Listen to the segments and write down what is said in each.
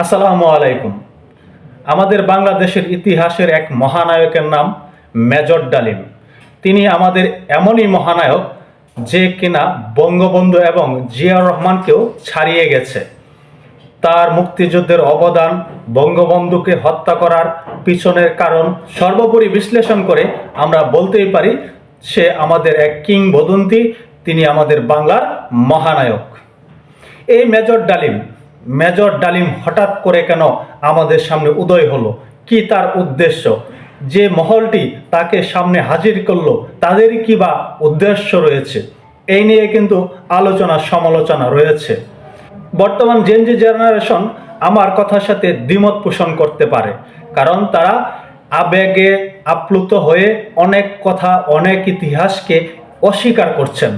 আসসালামু আলাইকুম। আমাদের বাংলাদেশের ইতিহাসের এক মহানায়কের নাম মেজর ডালিম। তিনি আমাদের এমনই মহানায়ক যে কিনা বঙ্গবন্ধু এবং জিয়া রহমানকেও ছাড়িয়ে গেছে। তার মুক্তিযুদ্ধের অবদান বঙ্গবন্ধুকে হত্যা করার পিছনের কারণ সর্বোপরি বিশ্লেষণ করে আমরা বলতেই পারি, সে আমাদের এক কিংবদন্তি, তিনি আমাদের বাংলার মহানায়ক। এই মেজর ডালিম মেজর ডালিম হঠাৎ করে কেন আমাদের সামনে উদয় হলো? কি তার উদ্দেশ্য? যে মহলটি তাকে সামনে হাজির করল, তাদেরই কি বা উদ্দেশ্য রয়েছে? এই নিয়ে কিন্তু আলোচনা, সমালোচনা রয়েছে। বর্তমান জেনজি জেনারেশন আমার কথার সাথে দ্বিমত পোষণ করতে পারে, কারণ তারা আবেগে আপ্লুত হয়ে অনেক কথা, অনেক ইতিহাসকে অস্বীকার করছেন।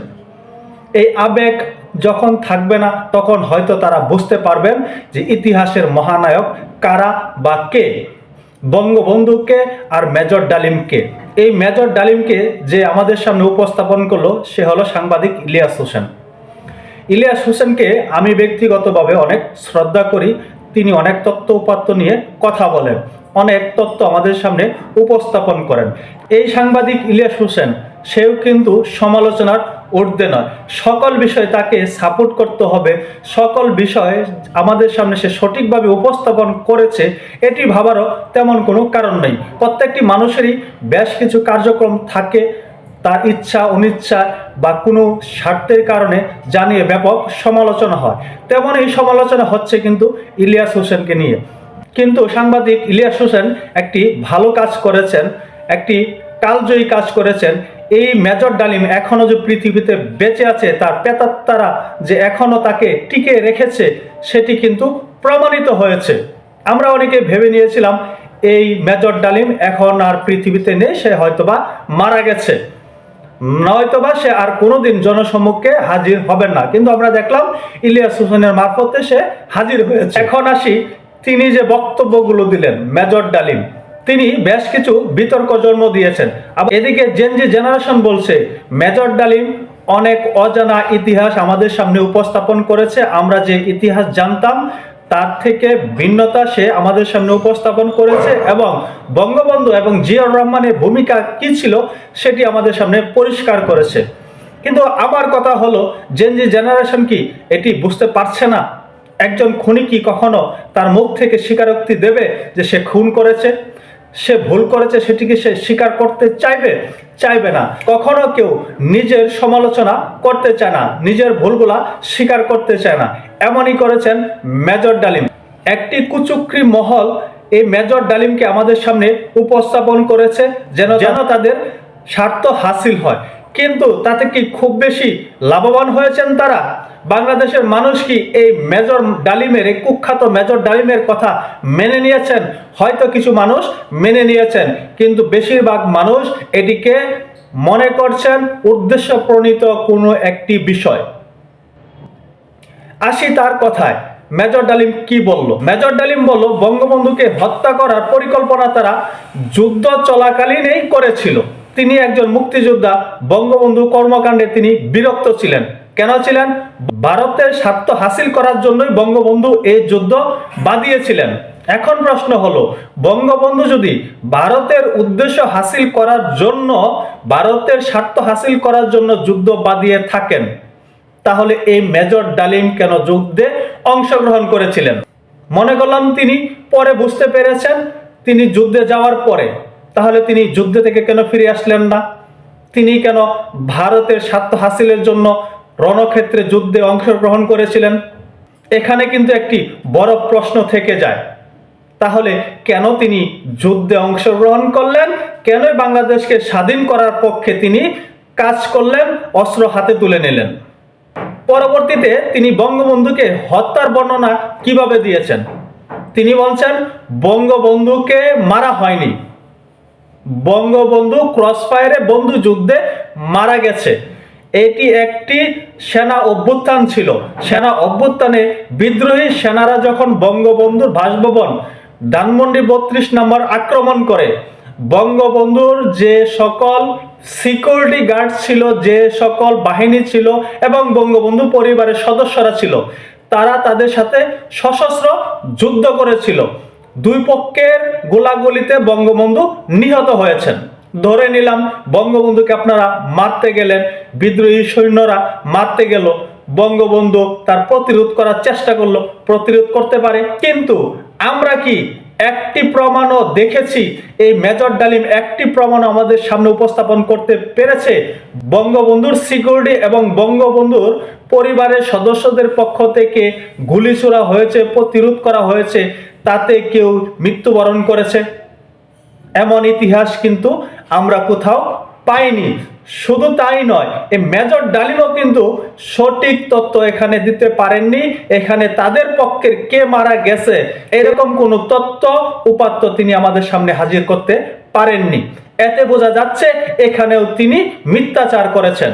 এই আবেগ যখন থাকবে না, তখন হয়তো তারা বুঝতে পারবেন যে ইতিহাসের মহানায়ক কারা বা কে? বঙ্গবন্ধুকে আর মেজর ডালিমকে এই মেজর ডালিমকে যে আমাদের সামনে উপস্থাপন করল, সে হলো সাংবাদিক ইলিয়াস হোসেন। ইলিয়াস হোসেনকে আমি ব্যক্তিগতভাবে অনেক শ্রদ্ধা করি। তিনি অনেক তত্ত্ব উপাত্ত নিয়ে কথা বলেন, অনেক তত্ত্ব আমাদের সামনে উপস্থাপন করেন। এই সাংবাদিক ইলিয়াস হোসেন, সেও কিন্তু সমালোচনার ঊর্ধ্বে নয় সকল বিষয়ে তাকে সাপোর্ট করতে হবে। সকল বিষয়ে আমাদের সামনে সে সঠিকভাবে উপস্থাপন করেছে, এটি ভাবারও তেমন কোনো কারণ নেই। প্রত্যেকটি মানুষেরই বেশ কিছু কার্যক্রম থাকে। তার ইচ্ছা, অনিচ্ছা বা কোনো স্বার্থের কারণে জানিয়ে ব্যাপক সমালোচনা হয়। তেমন এই সমালোচনা হচ্ছে কিন্তু ইলিয়াস হোসেনকে নিয়ে। কিন্তু সাংবাদিক ইলিয়াস হোসেন একটি ভালো কাজ করেছেন, একটি কালজয়ী কাজ করেছেন। এই মেজর ডালিম এখনও যে পৃথিবীতে বেঁচে আছে, তার পেতাত্তারা যে এখনও তাকে টিকে রেখেছে, সেটি কিন্তু প্রমাণিত হয়েছে। আমরা অনেকে ভেবে নিয়েছিলাম, এই মেজর ডালিম এখন আর পৃথিবীতে নেই, সে হয়তোবা মারা গেছে। নয়তোবা সে আর কোনোদিন জনসম্মুখে হাজির হবেন না। কিন্তু আমরা দেখলাম, ইলিয়াস হোসেনের মারফতে সে হাজির হয়েছে। এখন আসি তিনি যে বক্তব্যগুলো দিলেন, মেজর ডালিম। তিনি বেশ কিছু বিতর্ক জন্ম দিয়েছেন। আবার এদিকে জেনজি জেনারেশন বলছে, মেজর ডালিম, অনেক অজানা ইতিহাস আমাদের সামনে উপস্থাপন করেছে, আমরা যে ইতিহাস জানতাম, তার থেকে ভিন্নতা সে আমাদের সামনে উপস্থাপন করেছে এবং বঙ্গবন্ধু এবং জিয়াউর রহমানের ভূমিকা কি ছিল, সেটি আমাদের সামনে পরিষ্কার করেছে। কিন্তু আবার কথা হলো জেনজি জেনারেশন কি এটি বুঝতে পারছে না? একজন খুনি কি কখনো তার মুখ থেকে স্বীকারোক্তি দেবে যে সে খুন করেছে? সে ভুল করেছে সেটিকে সে স্বীকার করতে চাইবে? চাইবে না। কখনো কেউ নিজের সমালোচনা করতে চায় না নিজের ভুলগুলা স্বীকার করতে চায় না। এমনই করেছেন মেজর ডালিম। একটি কুচুকরি মহল এই মেজর ডালিমকে আমাদের সামনে উপস্থাপন করেছে যেন যেন তাদের স্বার্থ হাসিল হয়। কিন্তু তাতে কি খুব বেশি লাভবান হয়েছেন তারা? বাংলাদেশের মানুষ কি এই মেজর ডালিমের, এই কুখ্যাত মেজর ডালিমের কথা মেনে নিয়েছেন? হয়তো কিছু মানুষ মেনে নিয়েছেন, কিন্তু বেশিরভাগ মানুষ এটিকে মনে করছেন উদ্দেশ্য প্রণীত কোনো একটি বিষয়। আসি তার কথায়, মেজর ডালিম কি বলল? মেজর ডালিম বলল, বঙ্গবন্ধুকে হত্যা করার পরিকল্পনা তারা যুদ্ধ চলাকালীনই করেছিল। তিনি একজন মুক্তিযোদ্ধা, বঙ্গবন্ধু কর্মকাণ্ডে তিনি বিরক্ত ছিলেন। কেন ছিলেন? ভারতের স্বার্থ হাসিল করার জন্যই বঙ্গবন্ধু এই যুদ্ধ বাদিয়েছিলেন এখন প্রশ্ন হলো, বঙ্গবন্ধু যদি ভারতের উদ্দেশ্য হাসিল করার জন্য, ভারতের স্বার্থ হাসিল করার জন্য যুদ্ধ বাদিয়ে থাকেন, তাহলে এই মেজর ডালিম কেন যুদ্ধে অংশগ্রহণ করেছিলেন? মনে করলাম তিনি পরে বুঝতে পেরেছেন, তিনি যুদ্ধে যাওয়ার পরে, তাহলে তিনি যুদ্ধ থেকে কেন ফিরে আসলেন না? তিনি কেন ভারতের স্বার্থ হাসিলের জন্য রণক্ষেত্রে যুদ্ধে অংশগ্রহণ করেছিলেন। এখানে কিন্তু একটি বড় প্রশ্ন থেকে যায়। তাহলে কেন তিনি যুদ্ধে অংশগ্রহণ করলেন? কেন বাংলাদেশকে স্বাধীন করার পক্ষে তিনি কাজ করলেন, অস্ত্র হাতে তুলে নিলেন? পরবর্তীতে তিনি বঙ্গবন্ধুকে হত্যার বর্ণনা কীভাবে দিয়েছেন? তিনি বলছেন, বঙ্গবন্ধুকে মারা হয়নি। বঙ্গবন্ধু ক্রসফায়ারে বন্ধু যুদ্ধে মারা গেছে। এটি একটি সেনা অভ্যুত্থান ছিল। সেনা অভ্যুত্থানে বিদ্রোহী সেনারা যখন বঙ্গবন্ধুর বাসভবন ধানমন্ডি বত্রিশ নম্বর আক্রমণ করে, বঙ্গবন্ধুর যে সকল সিকিউরিটি গার্ড ছিল, যে সকল বাহিনী ছিল এবং বঙ্গবন্ধু পরিবারের সদস্যরা ছিল, তারা তাদের সাথে সশস্ত্র যুদ্ধ করেছিল। দুই পক্ষের গোলাগুলিতে বঙ্গবন্ধু নিহত হয়েছেন। ধরে নিলাম, বঙ্গবন্ধুকে আপনারা মারতে গেলেন, বিদ্রোহী সৈন্যরা মারতে গেল, বঙ্গবন্ধু তার প্রতিরোধ করার চেষ্টা করল, প্রতিরোধ করতে পারে। কিন্তু আমরা কি একটি প্রমাণও দেখেছি? এই মেজর ডালিম একটি প্রমাণ আমাদের সামনে উপস্থাপন করতে পেরেছে। বঙ্গবন্ধুর সিকিউরিটি এবং বঙ্গবন্ধুর পরিবারের সদস্যদের পক্ষ থেকে গুলি ছোড়া হয়েছে, প্রতিরোধ করা হয়েছে, তাতে কেউ মৃত্যুবরণ করেছে। এমন ইতিহাস কিন্তু আমরা কোথাও পাইনি। শুধু তাই নয় এই মেজর ডালিমও কিন্তু সঠিক তথ্য এখানে দিতে পারেননি। এখানে তাদের পক্ষের কে মারা গেছে, এরকম কোনো তথ্য উপাত্ত তিনি আমাদের সামনে হাজির করতে পারেননি। এতে বোঝা যাচ্ছে এখানেও তিনি মিথ্যাচার করেছেন।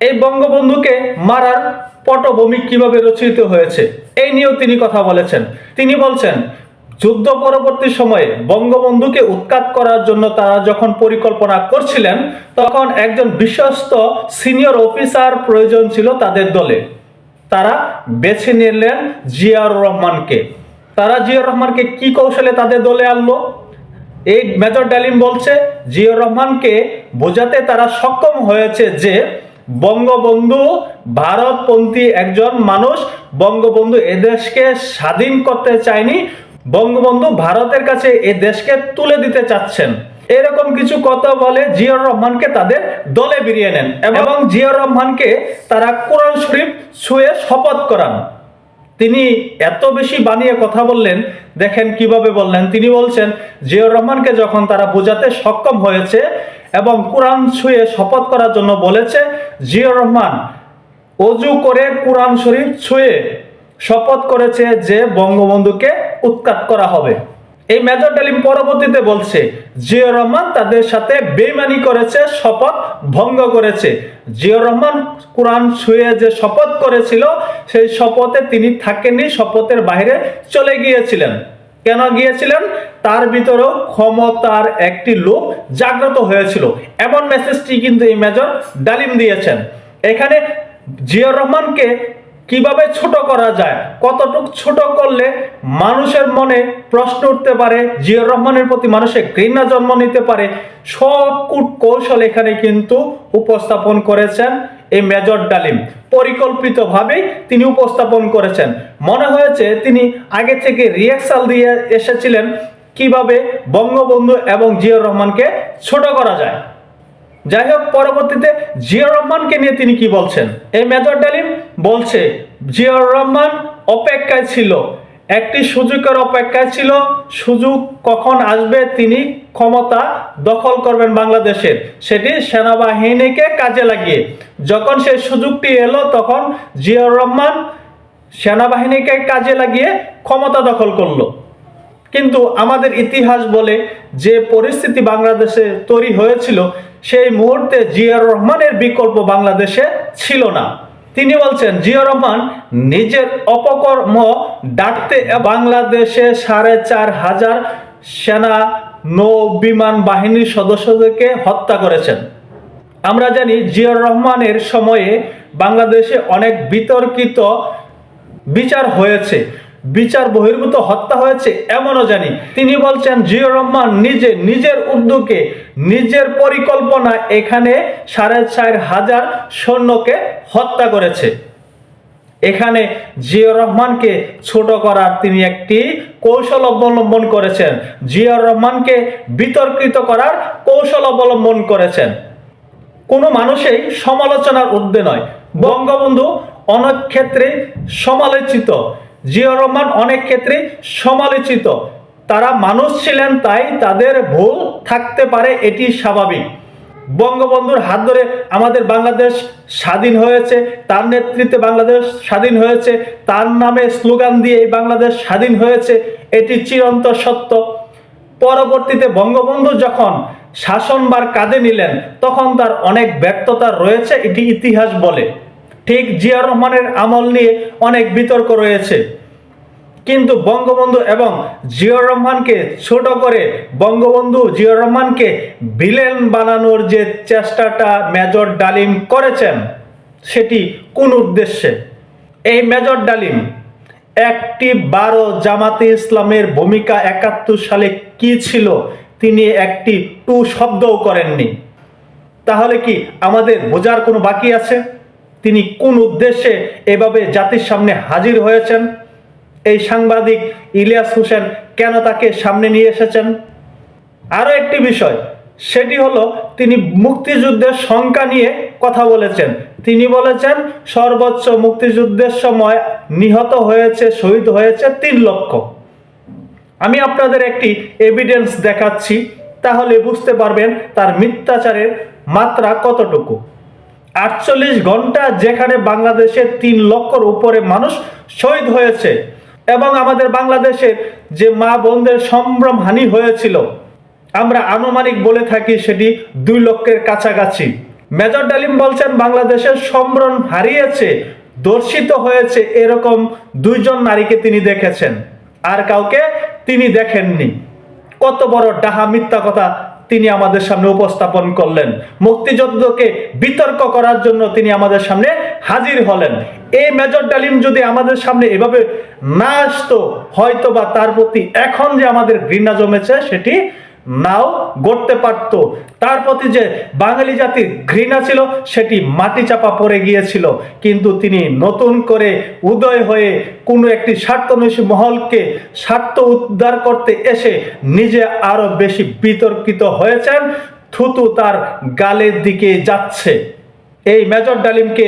এই বঙ্গবন্ধুকে মারার পটভূমি কীভাবে রচিত হয়েছে, এই নিয়েও তিনি কথা বলেছেন। তিনি বলছেন যুদ্ধ পরবর্তী সময়ে বঙ্গবন্ধুকে উৎখাত করার জন্য তারা যখন পরিকল্পনা করছিলেন, তখন একজন বিশ্বস্ত সিনিয়র অফিসার প্রয়োজন ছিল তাদের দলে। তারা বেছে নিলেন জিয়াউর রহমানকে। তারা জিয়াউর রহমানকে কি কৌশলে তাদের দলে আনলো? এই মেজর ডালিম বলছে, জিয়াউর রহমানকে বোঝাতে তারা সক্ষম হয়েছে যে বঙ্গবন্ধু ভারতপন্থী একজন মানুষ। বঙ্গবন্ধু এদেশকে স্বাধীন করতে চায়নি বঙ্গবন্ধু ভারতের কাছে এ দেশকে তুলে দিতে চাচ্ছেন। এরকম কিছু কথা বলে জিয়াউর রহমানকে তাদের দলে বেরিয়ে নেন এবং জিয়াউর রহমানকে তারা কোরআন শরীফ ছুঁয়ে শপথ করান। তিনি এত বেশি বানিয়ে কথা বললেন দেখেন কীভাবে বললেন। তিনি বলছেন জিয়াউর রহমানকে যখন তারা বোঝাতে সক্ষম হয়েছে এবং কোরআন ছুঁয়ে শপথ করার জন্য বলেছে জিয়াউর রহমান অজু করে কোরআন শরীফ ছুঁয়ে শপথ করেছে যে বঙ্গবন্ধুকে উৎখাত করা হবে। এই মেজর ডালিম পরবর্তীতে বলছে জিয়াউর রহমান তাদের সাথে বেইমানি করেছে, শপথ ভঙ্গ করেছে। জিয়াউর রহমান কোরআন ছুঁয়ে যে শপথ করেছিল, সেই শপথে তিনি থাকেননি, শপথের বাইরে চলে গিয়েছিলেন। কেন গিয়েছিলেন? তার ভিতরেও ক্ষমতার একটি লোক জাগ্রত হয়েছিল। এমন মেসেজটি কিন্তু এই মেজর ডালিম দিয়েছেন। এখানে জিয়াউর রহমানকে কীভাবে ছোট করা যায়? কতটুক ছোট করলে মানুষের মনে প্রশ্ন উঠতে পারে, জিয়াউর রহমানের প্রতি মানুষের ঘৃণা জন্ম নিতে পারে? সব কূট কৌশল এখানে কিন্তু উপস্থাপন করেছেন এই মেজর ডালিম। পরিকল্পিতভাবেই তিনি উপস্থাপন করেছেন। মনে হয়েছে তিনি আগে থেকে রিয়াকশাল দিয়ে এসেছিলেন কীভাবে বঙ্গবন্ধু এবং জিয়াউর রহমানকে ছোট করা যায়। যাই হোক পরবর্তীতে জিয়াউর রহমানকে নিয়ে তিনি কি বলছেন? এই মেজর ডালিম বলছে, জিয়াউর রহমান অপেক্ষায় ছিল। একটি সুযোগের অপেক্ষায় ছিল। সুযোগ কখন আসবে তিনি ক্ষমতা দখল করবেন বাংলাদেশের। সেটি সেনাবাহিনীকে কাজে লাগিয়ে। যখন সেই সুযোগটি এলো, তখন জিয়াউর রহমান সেনাবাহিনীকে কাজে লাগিয়ে ক্ষমতা দখল করল। কিন্তু আমাদের ইতিহাস বলে যে পরিস্থিতি বাংলাদেশে তৈরি হয়েছিল, সেই মুহূর্তে জিয়াউর রহমানের বিকল্প বাংলাদেশে ছিল না। তিনি বলছেন, জিয়াউর রহমান নিজের অপকর্ম ডাকতে বাংলাদেশে সাড়ে চার হাজার সেনা নৌ বিমান বাহিনীর সদস্যদেরকে হত্যা করেছেন। আমরা জানি, জিয়াউর রহমানের সময়ে বাংলাদেশে অনেক বিতর্কিত বিচার হয়েছে। বিচার বহির্ভূত হত্যা হয়েছে এমনও জানি। তিনি বলছেন, জিয়াউর রহমান নিজে নিজের উদ্যোগে নিজের পরিকল্পনা এখানে সাড়ে চার হাজার সৈন্যকে হত্যা করেছে। এখানে জিয়াউর রহমানকে ছোট করার তিনি একটি কৌশল অবলম্বন করেছেন। জিয়াউর রহমানকে বিতর্কিত করার কৌশল অবলম্বন করেছেন। কোনো মানুষই সমালোচনার ঊর্ধ্বে নয়। বঙ্গবন্ধু অনেক ক্ষেত্রে সমালোচিত। জিয়াউর রহমান অনেক ক্ষেত্রে সমালোচিত। তারা মানুষ ছিলেন তাই তাদের ভুল থাকতে পারে, এটি স্বাভাবিক। বঙ্গবন্ধুর হাত ধরে আমাদের বাংলাদেশ স্বাধীন হয়েছে, তার নেতৃত্বে বাংলাদেশ স্বাধীন হয়েছে, তার নামে স্লোগান দিয়ে এই বাংলাদেশ স্বাধীন হয়েছে, এটি চিরন্ত সত্য। পরবর্তীতে বঙ্গবন্ধু যখন শাসনবার কাঁধে নিলেন, তখন তার অনেক ব্যর্থতা রয়েছে, এটি ইতিহাস বলে। ঠিক জিয়াউর রহমানের আমল নিয়ে অনেক বিতর্ক রয়েছে। কিন্তু বঙ্গবন্ধু এবং জিয়াউর রহমানকে ছোট করে বঙ্গবন্ধু জিয়াউর রহমানকে ভিলেন বানানোর যে চেষ্টাটা মেজর ডালিম করেছেন, সেটি কোন উদ্দেশ্যে? এই মেজর ডালিম, একটি বারো জামাতে ইসলামের ভূমিকা একাত্তর সালে কি ছিল, তিনি একটি টু শব্দও করেননি। তাহলে কি আমাদের বোঝার কোনো বাকি আছে? তিনি কোন উদ্দেশ্যে এভাবে জাতির সামনে হাজির হয়েছেন? এই সাংবাদিক ইলিয়াস হোসেন কেন তাকে সামনে নিয়ে এসেছেন? আরও একটি বিষয়, সেটি হলো তিনি মুক্তিযুদ্ধের সংখ্যা নিয়ে কথা বলেছেন। তিনি বলেছেন, সর্বোচ্চ মুক্তিযুদ্ধের সময় নিহত হয়েছে, শহীদ হয়েছে তিন লক্ষ। আমি আপনাদের একটি এভিডেন্স দেখাচ্ছি, তাহলে বুঝতে পারবেন তার মিথ্যাচারের মাত্রা কতটুকু। আটচল্লিশ ঘণ্টা যেখানে বাংলাদেশে তিন লক্ষর উপরে মানুষ শহীদ হয়েছে এবং আমাদের বাংলাদেশের যে মা বোনদের সম্ভ্রম হানি হয়েছিল, আমরা আনুমানিক বলে থাকি সেটি দুই লক্ষের কাছাকাছি। মেজর ডালিম বলছেন বাংলাদেশের সম্ভ্রম হারিয়েছে, দর্শিত হয়েছে এরকম দুইজন নারীকে তিনি দেখেছেন। আর কাউকে তিনি দেখেননি। কত বড় ডাহা মিথ্যা কথা তিনি আমাদের সামনে উপস্থাপন করলেন। মুক্তিযুদ্ধকে বিতর্ক করার জন্য তিনি আমাদের সামনে হাজির হলেন। এই মেজর ডালিম যদি আমাদের সামনে এভাবে না আসতো হয়তো বা তার প্রতি এখন যে আমাদের ঘৃণা জমেছে, সেটি নাও গড়তে পারত। তার প্রতি যে বাঙালি জাতির ঘৃণা ছিল, সেটি মাটি চাপা পড়ে গিয়েছিল। কিন্তু তিনি নতুন করে উদয় হয়ে কোনো একটি স্বার্থনৈশী মহলকে স্বার্থ উদ্ধার করতে এসে নিজে আরও বেশি বিতর্কিত হয়েছেন। থুতু তার গালের দিকে যাচ্ছে। এই মেজর ডালিমকে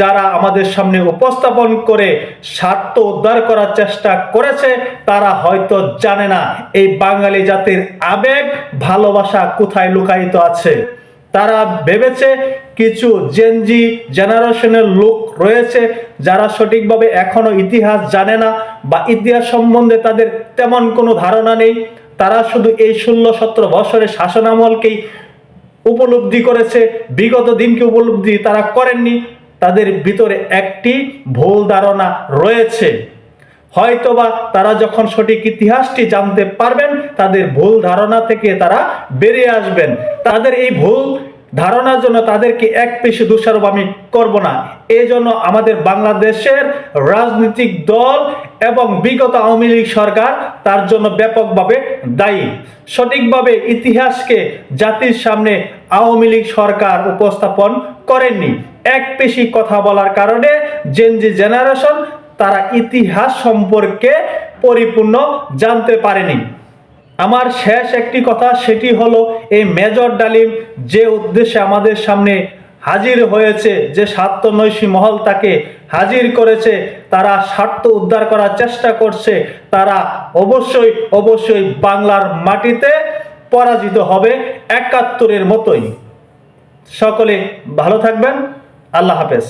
যারা আমাদের সামনে উপস্থাপন করে স্বার্থ উদ্ধার করার চেষ্টা করেছে, তারা হয়তো জানে না এই বাঙালি জাতির আবেগ, ভালোবাসা কোথায় লুকায়িত আছে। তারা ভেবেছে কিছু জেনজি জেনারেশনের লোক রয়েছে যারা সঠিকভাবে এখনও ইতিহাস জানে না বা ইতিহাস সম্বন্ধে তাদের তেমন কোনো ধারণা নেই। তারা শুধু এই ষোলো সতেরো বছরের শাসনামলকেই উপলব্ধি করেছে, বিগত দিনকে উপলব্ধি তারা করেননি, তাদের ভিতরে একটি ভুল ধারণা রয়েছে। হয়তোবা তারা যখন সঠিক ইতিহাসটি জানতে পারবেন, তাদের ভুল ধারণা থেকে তারা বেরিয়ে আসবেন। তাদের এই ভুল ধারণার জন্য তাদেরকে এক পেশে দোষারোপ আমি করব না। এই জন্য আমাদের বাংলাদেশের রাজনৈতিক দল এবং বিগত আওয়ামী লীগ সরকার তার জন্য ব্যাপকভাবে দায়ী। সঠিকভাবে ইতিহাসকে জাতির সামনে আওয়ামী লীগ সরকার উপস্থাপন করেননি। এক পেশি কথা বলার কারণে জেনজি জেনারেশন তারা ইতিহাস সম্পর্কে পরিপূর্ণ জানতে পারেনি। আমার শেষ একটি কথা, সেটি হলো, এই মেজর ডালিম যে উদ্দেশ্যে আমাদের সামনে হাজির হয়েছে যে স্বার্থনৈশী মহল তাকে হাজির করেছে, তারা স্বার্থ উদ্ধার করার চেষ্টা করছে, তারা অবশ্যই অবশ্যই বাংলার মাটিতে পরাজিত হবে একাত্তরের মতোই। সকলে ভালো থাকবেন, আল্লাহ হাফেজ।